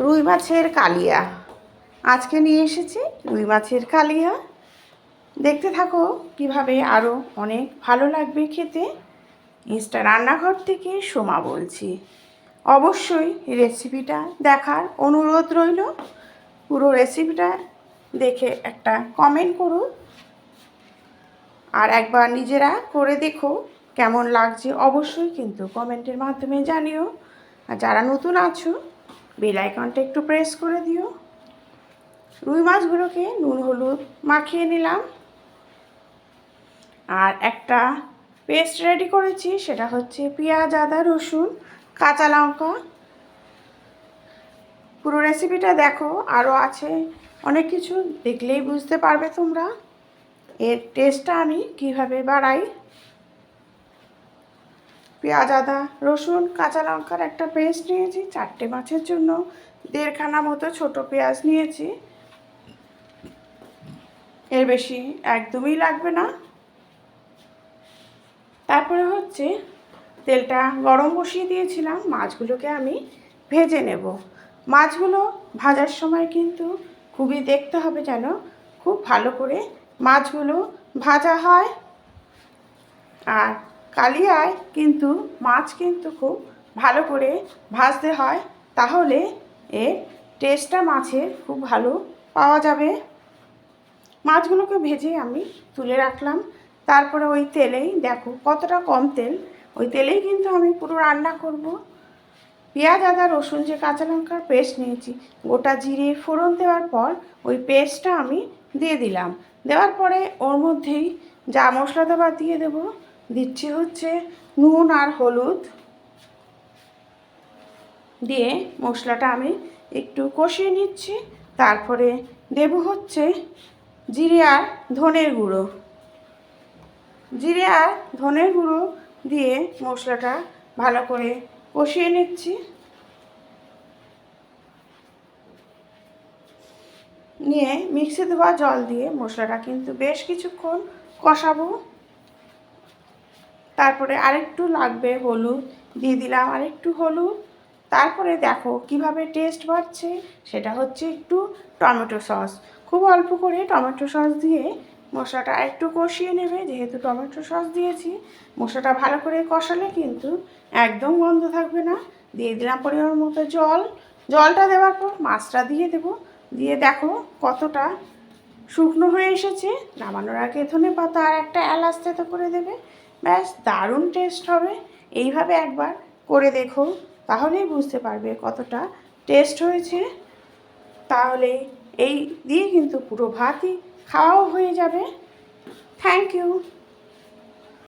রুই মাছের কালিয়া। আজকে নিয়ে এসেছি রুই মাছের কালিয়া। দেখতে থাকো কীভাবে আরও অনেক ভালো লাগবে খেতে। ইনস্টা রান্নাঘর থেকে সোমা বলছি। অবশ্যই রেসিপিটা দেখার অনুরোধ রইল। পুরো রেসিপিটা দেখে একটা কমেন্ট করুন আর একবার নিজেরা করে দেখো কেমন লাগছে অবশ্যই কিন্তু কমেন্টের মাধ্যমে জানিও। আর যারা নতুন আছো বেল আইকনটা একটু প্রেস করে দিও। রুই মাছগুলোকে নুন, হলুদ মাখিয়ে নিলাম। আর একটা পেস্ট রেডি করেছি, সেটা হচ্ছে পেঁয়াজ, আদা, রসুন, কাঁচা লঙ্কা। পুরো রেসিপিটা দেখো আরও আছে অনেক কিছু, দেখলেই বুঝতে পারবে তোমরা। এর টেস্টটা আমি কীভাবে বাড়াই? পেঁয়াজ, আদা, রসুন, কাঁচা লঙ্কার একটা পেস্ট নিয়েছি, চারটে মাছের জন্য দেড়খানা মতো ছোট পেঁয়াজ নিয়েছি। এর বেশি একদমই লাগবে না। তারপরে হচ্ছে তেলটা গরম বসিয়ে দিয়েছিলাম, মাছগুলোকে আমি ভেজে নেব। মাছগুলো ভাজার সময় কিন্তু খুবই দেখতে হবে যেন, খুব ভালো করে মাছগুলো ভাজা হয়। আর কালিয়ায় কিন্তু মাছ কিন্তু খুব ভালো করে ভাজতে হয়, তাহলে এর টেস্টটা মাছের খুব ভালো পাওয়া যাবে। মাছগুলোকে ভেজে আমি তুলে রাখলাম। তারপরে ওই তেলেই দেখো কতটা কম তেল, ওই তেলেই কিন্তু আমি পুরো রান্না করব। পেঁয়াজ, আদা, রসুন যে কাঁচা লঙ্কার পেস্ট নিয়েছি, গোটা জিরে ফোড়ন দেওয়ার পর ওই পেস্টটা আমি দিয়ে দিলাম। দেওয়ার পরে ওর মধ্যেই যা মশলা দেওয়া দিয়ে দেব দিচ্ছি হচ্ছে নুন আর হলুদ দিয়ে মশলাটা আমি একটু কষিয়ে নিচ্ছি। তারপরে দেব হচ্ছে জিরে আর ধনের গুঁড়ো। জিরে আর ধনের গুঁড়ো দিয়ে মশলাটা ভালো করে কষিয়ে নিচ্ছি। নিয়ে মিক্সি দেওয়া জল দিয়ে মশলাটা কিন্তু বেশ কিছুক্ষণ কষাবো। তারপরে আরেকটু লাগবে হলুদ, দিয়ে দিলাম আরেকটু হলুদ। তারপরে দেখো কীভাবে টেস্ট বাড়ছে, সেটা হচ্ছে একটু টমেটো সস। খুব অল্প করে টমেটো সস দিয়ে মশলাটা একটু কষিয়ে নেবে, যেহেতু টমেটো সস দিয়েছি। মশলাটা ভালো করে কষালে কিন্তু একদম গন্ধ থাকবে না। দিয়ে দিলাম পরিমাণ মতো জল। জলটা দেওয়ার পর মাছটা দিয়ে দেবো। দিয়ে দেখো কতটা শুকনো হয়ে এসেছে। নামানোর আগে ধনে পাতা আর একটা এলাচ তেতো করে দেবে। ব্যাস, দারুণ টেস্ট হবে। এইভাবে একবার করে দেখো, তাহলেই বুঝতে পারবে কতটা টেস্ট হয়েছে। তাহলে এই দিয়ে কিন্তু পুরো ভাতই খাওয়াও হয়ে যাবে। Thank you